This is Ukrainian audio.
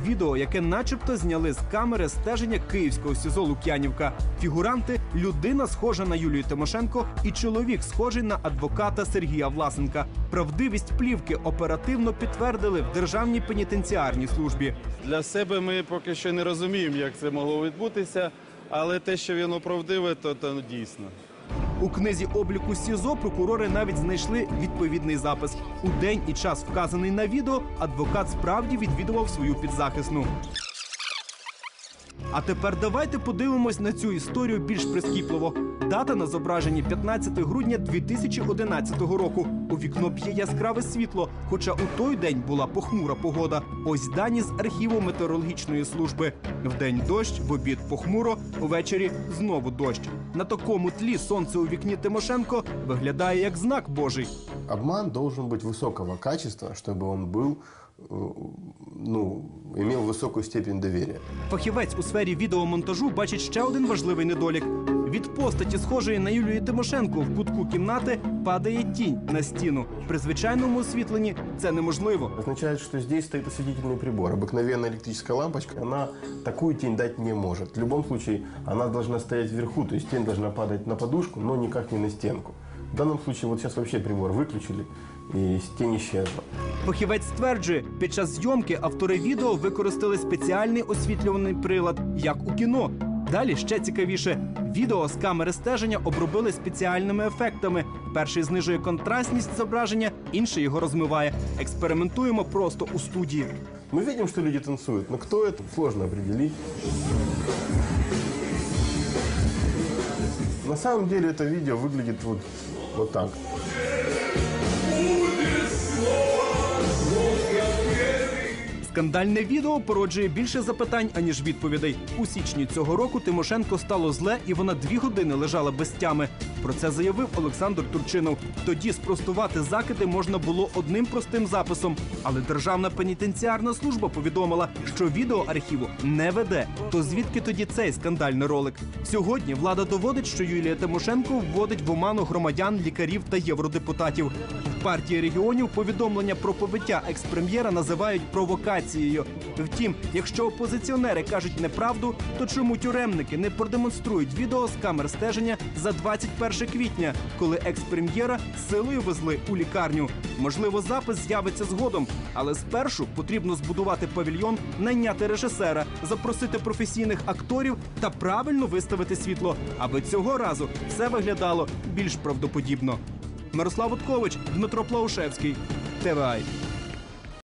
Відео, яке начебто зняли з камери стеження київського СІЗО Лук'янівка. Фігуранти людина схожа на Юлію Тимошенко і чоловік схожий на адвоката Сергія Власенка. Правдивість плівки оперативно підтвердили в державній пенітенціарній службі. Для себе ми поки що не розуміємо, як це могло відбутися, але те, що воно правдиве, то, то дійсно. У книзі обліку СІЗО прокурори навіть знайшли відповідний запис. У день і час, вказаний на відео, адвокат справді відвідував свою підзахисну. А тепер давайте подивимось на цю історію більш прискіпливо. Дата на зображенні 15 грудня 2011 року. У вікно б'є яскраве світло, хоча у той день була похмура погода. Ось дані з архіву метеорологічної служби. Вдень дощ, в обід похмуро, увечері знову дощ. На такому тлі сонце у вікні Тимошенко виглядає як знак Божий. Обман должен быть высокого качества, чтобы он был, э, ну, имел высокую степень доверия. Фахівець у сфері відеомонтажу бачить ще один важливий недолік. Від постаті, схожої на Юлію Тимошенко, в кутку кімнати падає тінь на стіну. При звичайному освітленні це неможливо. Означает, что здесь стоит осветительный прибор. Обыкновенная электрическая лампочка, она такую тень дать не может. В любом случае, она должна стоять вверху, то есть тень должна падать на подушку, но никак не на стенку. В данном случае вот сейчас вообще прибор выключили, и тень исчезла. Фахівець стверджує, під час зйомки автори відео використали спеціальний освітлюваний прилад, як у кіно. Далі ще цікавіше. Відео з камери стеження обробили спеціальними ефектами. Перший знижує контрастність зображення, інший його розмиває. Експериментуємо просто у студії. Мы видим, что люди танцуют, но кто это, сложно определить. На самом деле это видео выглядит вот, вот так. Скандальне відео породжує більше запитань, аніж відповідей. У січні цього року Тимошенко стало зле, і вона дві години лежала без тями. Про це заявив Олександр Турчинов. Тоді спростувати закиди можна було одним простим записом. Але Державна пенітенціарна служба повідомила, що відео архіву не веде. То звідки тоді цей скандальний ролик? Сьогодні влада доводить, що Юлія Тимошенко вводить в оману громадян, лікарів та євродепутатів. В партії регіонів повідомлення про побиття експрем'єра називають провокацією. Втім, якщо опозиціонери кажуть неправду, то чому тюремники не продемонструють відео з камер стеження за 21 квітня, коли експрем'єра силою везли у лікарню? Можливо, запис з'явиться згодом, але спершу потрібно збудувати павільйон, найняти режисера, запросити професійних акторів та правильно виставити світло, аби цього разу все виглядало більш правдоподібно. Мирослав Уткович, Дмитро Плаушевський, ТВАЙ.